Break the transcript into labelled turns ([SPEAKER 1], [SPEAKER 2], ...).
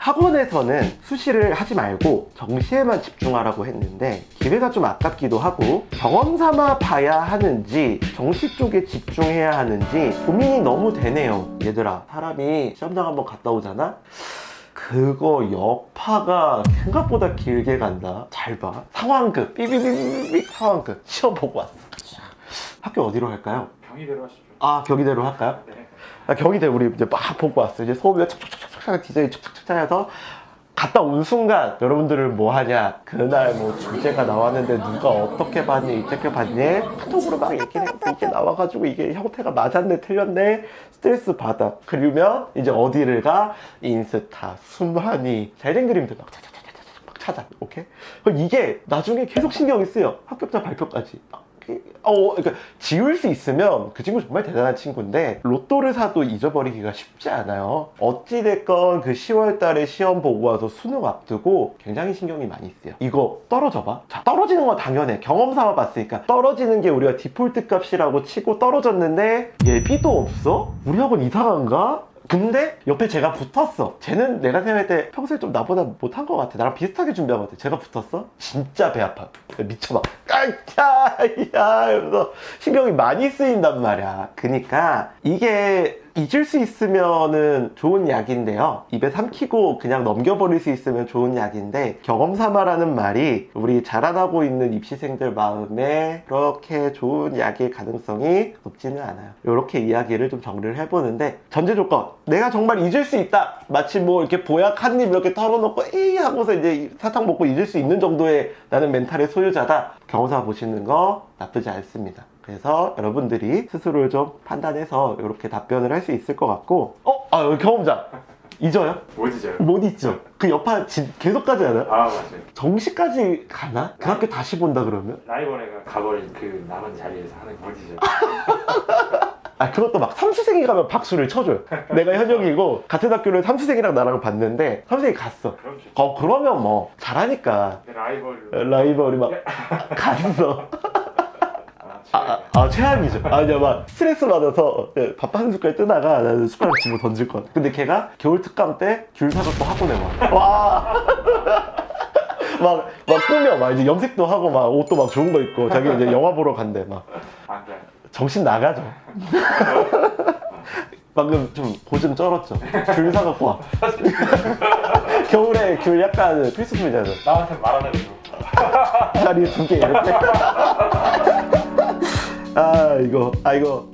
[SPEAKER 1] 학원에서는 수시를 하지 말고 정시에만 집중하라고 했는데 기회가 좀 아깝기도 하고 경험 삼아 봐야 하는지 정시 쪽에 집중해야 하는지 고민이 너무 되네요 얘들아 사람이 시험장 한번 갔다 오잖아 그거 여파가 생각보다 길게 간다 잘봐 상황극 삐삐삐삐삐 상황극 시험 보고 왔어 학교 어디로 할까요?
[SPEAKER 2] 경희대로 하시죠.
[SPEAKER 1] 아 경희대로 할까요?
[SPEAKER 2] 네.
[SPEAKER 1] 아, 경희대 우리 이제 막 보고 왔어요. 이제 소음이 척척척 척 디자인 척척척 해서 갔다 온 순간 여러분들은 뭐 하냐 그날 뭐 주제가 나왔는데 누가 어떻게 봤니 어떻게 봤니? 카톡으로 막 얘기를 이게 나와가지고 이게 형태가 맞았네 틀렸네 스트레스 받아. 그러면 이제 어디를 가? 인스타 순환이. 잘된 그림들 막 찾아 찾아 찾아 막 찾아. 오케이? 그럼 이게 나중에 계속 신경이 쓰여. 합격자 발표까지 어, 그러니까 지울 수 있으면 그 친구 정말 대단한 친구인데 로또를 사도 잊어버리기가 쉽지 않아요. 어찌 됐건 그 10월 달에 시험 보고 와서 수능 앞두고 굉장히 신경이 많이 쓰여. 이거 떨어져 봐. 자, 떨어지는 건 당연해. 경험 삼아 봤으니까. 떨어지는 게 우리가 디폴트 값이라고 치고 떨어졌는데 예비도 없어? 우리 학원 이상한가? 근데 옆에 제가 붙었어. 쟤는 내가 생각할 때 평소에 좀 나보다 못한 것 같아. 나랑 비슷하게 준비한 것 같아. 제가 붙었어? 진짜 배 아파. 미쳐봐. 깜짝이야. 이러면서 신경이 많이 쓰인단 말이야. 그니까 이게 잊을 수 있으면은 좋은 약인데요. 입에 삼키고 그냥 넘겨버릴 수 있으면 좋은 약인데 경험 삼아라는 말이 우리 자라나고 있는 입시생들 마음에 그렇게 좋은 약일 가능성이 높지는 않아요. 이렇게 이야기를 좀 정리를 해보는데 전제 조건 내가 정말 잊을 수 있다. 마치 뭐 이렇게 보약 한 입 이렇게 털어놓고 에이 하고서 이제 사탕 먹고 잊을 수 있는 정도의 나는 멘탈의 소유자다. 경험 삼아 보시는 거 나쁘지 않습니다. 그래서 여러분들이 스스로를 좀 판단해서 이렇게 답변을 할 수 있을 것 같고 어? 아 여기 경험자 잊어요?
[SPEAKER 2] 못 잊어요.
[SPEAKER 1] 못 잊죠? 그 여파 진- 계속 가지 않아요?
[SPEAKER 2] 아 맞아요.
[SPEAKER 1] 정시까지 가나? 그 학교 다시 본다 그러면?
[SPEAKER 2] 라이벌애가 가버린 그 남은 자리에서 하는 거못 잊어요.
[SPEAKER 1] 아 그것도 막 삼수생이 가면 박수를 쳐줘요 내가 현역이고 같은 학교를 삼수생이랑 나랑 봤는데 삼수생이 갔어
[SPEAKER 2] 그럼 좋죠.
[SPEAKER 1] 어 그러면 뭐 잘하니까
[SPEAKER 2] 근데 라이벌.
[SPEAKER 1] 라이벌이 막 갔어
[SPEAKER 2] 아,
[SPEAKER 1] 아, 아, 아, 최악이죠. 아니야, 막 스트레스 받아서 예, 밥 한 숟갈 뜨다가 나는 숟가락 집어 던질 것 같아. 근데 걔가 겨울 특강 때 귤 사갖고 학원에 와. 와. 막, 막 꾸며, 막 이제 염색도 하고, 막 옷도 막 좋은 거 입고, 자기 이제 영화 보러 간대, 막.
[SPEAKER 2] 아 그냥
[SPEAKER 1] 정신 나가죠. 방금 좀 고좀 쩔었죠. 귤 사갖고 와. 겨울에 귤 약간 필수품이잖아.
[SPEAKER 2] 나한테 말하는 거.
[SPEAKER 1] 자리 두 개 이렇게. 아 이거 아 이거